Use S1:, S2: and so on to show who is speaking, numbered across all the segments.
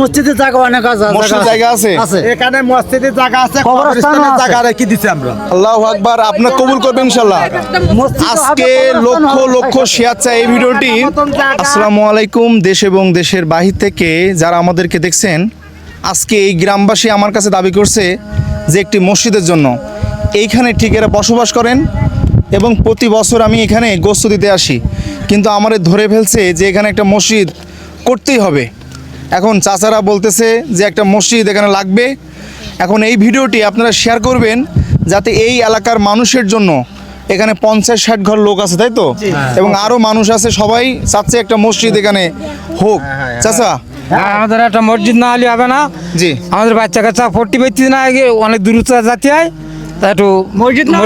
S1: মসজিদের জায়গা অনেক আছে
S2: মসজিদ জায়গা আছে?
S3: এখানে মসজিদের জায়গা আছে কবরস্থানের জায়গা রেখে দিছি আমরা।
S2: আল্লাহ আকবার আপনার কবুল করবেন ইনশাল্লাহ আজকে লক্ষ লক্ষ শেয়ার চাই এই ভিডিওটি। আসসালামু আলাইকুম দেশ এবং দেশের বাহির থেকে যারা আমাদেরকে দেখছেন আজকে এই গ্রামবাসী আমার কাছে দাবি করছে যে একটি মসজিদের জন্য। এইখানে ঠিক এরা বসবাস করেন এবং প্রতি বছর আমি এখানে গোস্ত দিতে আসি। কিন্তু আমারে ধরে ফেলছে যে এখানে একটা মসজিদ করতেই হবে। এখন চাচারা বলতেছে যে একটা মসজিদ এখানে লাগবে। এখন এই ভিডিওটি আপনারা শেয়ার করবেন যাতে এই এলাকার মানুষের জন্য এখানে পঞ্চাশ ষাট ঘর লোক আছে তাই তো? এবং আরও মানুষ আছে সবাই চাচ্ছে একটা মসজিদ এখানে হোক। চাচা?
S4: হ্যাঁ, আমাদের একটা মসজিদ না হলে হবে না।
S2: জি।
S4: আমাদের বাচ্চা কাচ্চা ফোর্টি পেতে না আগে অনেক দূর জাতি হয়। একটু মসজিদ না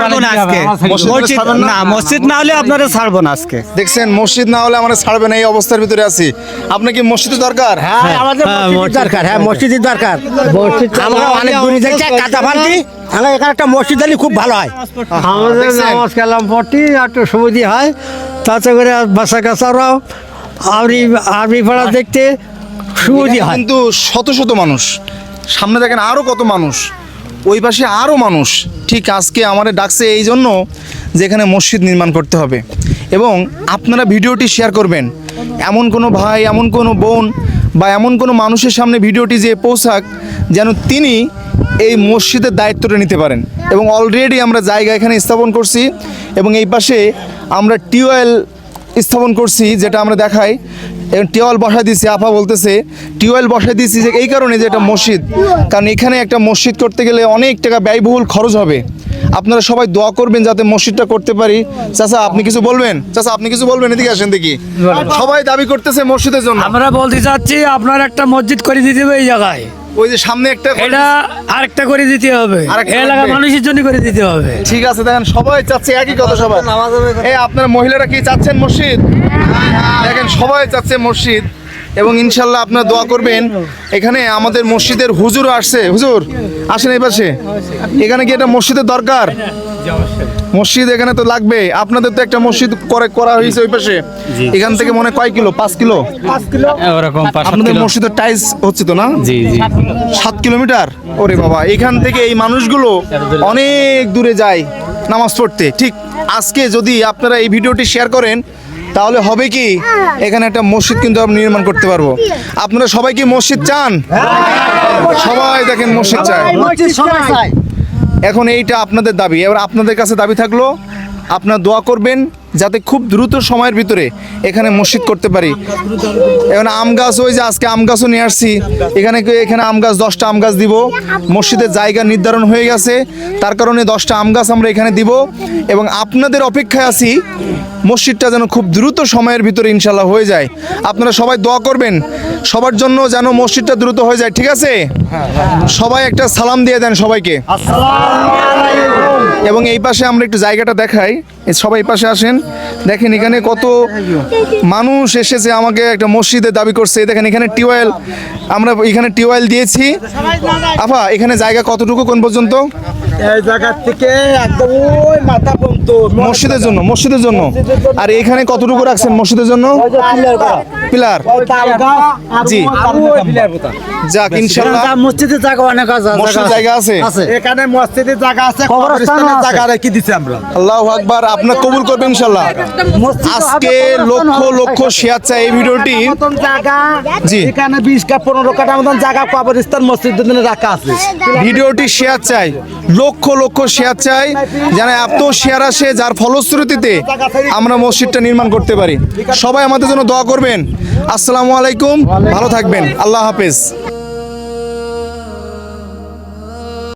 S4: বানালে কি হবে?
S2: মসজিদ না?
S3: মসজিদ না হলে আপনারা ছাড়বো না আজকে।
S2: দেখছেন মসজিদ না হলে আমরা ছাড়বে না এই অবস্থার ভিতরে আছি। আপনার কি মসজিদ দরকার?
S1: হ্যাঁ আমাদের মসজিদের দরকার হ্যাঁ মসজিদের দরকার। আমরা অনেক দূরে যাচ্ছি কাঁচা ফালতি আমরা এখানে একটা মসজিদ হলে খুব ভালো হয়।
S5: আমাদের
S2: দেখছেন?
S5: নামাজ কালাম পড়তে একটু সুবিধা হয়। তাতে করে বাসা কাছারাও পাড়া দেখতে সুবিধা হয়।
S2: কিন্তু শত শত মানুষ। সামনে দেখেন আরও কত মানুষ। ওই পাশে আরও মানুষ। ঠিক আজকে আমাদের ডাকছে এই জন্য যে এখানে মসজিদ নির্মাণ করতে হবে। এবং আপনারা ভিডিওটি শেয়ার করবেন। এমন কোনো ভাই, এমন কোনো বোন বা এমন কোনো মানুষের সামনে ভিডিওটি যে পৌঁছাক যেন তিনি এই মসজিদের দায়িত্বটা নিতে পারেন। এবং অলরেডি আমরা জায়গা এখানে স্থাপন করছি এবং এই পাশে আমরা টিউবওয়েল স্থাপন করছি যেটা আমরা দেখাই। এবং টিওয়েল বসাই দিয়েছি আফা বলতেছে টিওয়েল বসাই দিয়েছি যে এই কারণে যে এটা মসজিদ। কারণ এখানে একটা মসজিদ করতে গেলে অনেক টাকা ব্যয়বহুল খরচ হবে। আপনারা সবাই দোয়া করবেন যাতে মসজিদটা করতে পারি। চাচা আপনি কিছু বলবেন? চাচা আপনি কিছু বলবেন? এদিকে আসেন দেখি। সবাই দাবি করতেছে মসজিদের জন্য।
S4: আমরা বলতে চাচ্ছি আপনার একটা মসজিদ করে দিতে হবে এই জায়গায়।
S2: ওই যে সামনে একটা
S4: এটা আরেকটা করে দিতে হবে।
S2: এলাকা
S4: মানুষের জন্য করে দিতে হবে।
S2: ঠিক আছে দেখেন সবাই চাচ্ছে একই কথা সবাই। এই আপনার মহিলারা কি চাচ্ছেন মসজিদ? দেখেন সবাই চাচ্ছে মসজিদ। এবং ইনশাল্লাহ আপনারা দোয়া করবেন। এখানে আমাদের মসজিদের হুজুর আসছে। হুজুর আসেন এই পাশে। এখানে কি এটা মসজিদের দরকার? মসজিদ এখানে তো লাগবে। আপনাদের তো একটা মসজিদ করে করা হয়েছে ওই পাশে। এখান থেকে মনে হয় কয় কিলো? পাঁচ কিলো?
S4: ওরকম
S2: আপনাদের মসজিদের টাইস হচ্ছে তো না?
S4: জি জি।
S2: সাত কিলোমিটার? ওরে বাবা এখান থেকে এই মানুষগুলো অনেক দূরে যায় নামাজ পড়তে। ঠিক আজকে যদি আপনারা এই ভিডিওটি শেয়ার করেন তাহলে হবে কি এখানে একটা মসজিদ কিন্তু আমরা নির্মাণ করতে পারব। আপনারা সবাই কি মসজিদ চান? সবাই দেখেন মসজিদ চায়।
S1: মসজিদ সবাই চায়।
S2: এখন এইটা আপনাদের দাবি। এবার আপনাদের কাছে দাবি থাকল, আপনারা দোয়া করবেন যাতে খুব দ্রুত সময়ের ভিতরে এখানে মসজিদ করতে পারি। এখন আম গাছ, ওই যে আজকে আম গাছও নিয়ে আসছি। এখানে এখানে আম গাছ, দশটা আম গাছ দিব। মসজিদের জায়গা নির্ধারণ হয়ে গেছে। তার কারণে দশটা আম গাছ আমরা এখানে দিব। এবং আপনাদের অপেক্ষায় আছি, মসজিদটা যেন খুব দ্রুত সময়ের ভিতরে ইনশাল্লাহ হয়ে যায়। আপনারা সবাই দোয়া করবেন সবার জন্য যেন মসজিদটা দ্রুত হয়ে যায়, ঠিক আছে? সবাই একটা সালাম দিয়ে দেন সবাইকে। এবং এই পাশে আমরা একটু জায়গাটা দেখাই। সবাই পাশে আসেন। দেখেন এখানে কত মানুষ এসেছে, আমাকে একটা মসজিদের দাবি করছে। দেখেন এখানে টিউবওয়েল, আমরা এখানে টিউবওয়েল দিয়েছি। আফা, এখানে জায়গা কতটুকু কোন পর্যন্ত?
S3: এই জায়গা থেকে একদম ওই মাথা পর্যন্ত
S2: মসজিদের জন্য মসজিদের জন্য। আর এখানে কতটুকু রাখছেন মসজিদের জন্য? পিলার জি। যাক ইনশাল্লাহ।
S1: মসজিদের জায়গা অনেক আছে
S2: মসজিদ জায়গা আছে?
S3: এখানে মসজিদের জায়গা আছে কবরস্থানের জায়গা রেখে দিছি আমরা।
S2: আল্লাহ আকবার আপনার কবুল করবেন ইনশাল্লাহ। আজকে লক্ষ লক্ষ শেয়ার চাই এই ভিডিওটি।
S3: জায়গা
S2: জি।
S3: এখানে বিশ কা পনেরো কাটা মতন জায়গা কবরস্থান মসজিদের জন্য রাখা আছে।
S2: ভিডিওটি শেয়ার চাই। লক্ষ লক্ষ শেয়ার চাই যেন এত শেয়ার আসে, যার ফলশ্রুতিতে আমরা মসজিদটা নির্মাণ করতে পারি। সবাই আমাদের জন্য দোয়া করবেন। আসসালামু আলাইকুম, ভালো থাকবেন। আল্লাহ হাফেজ।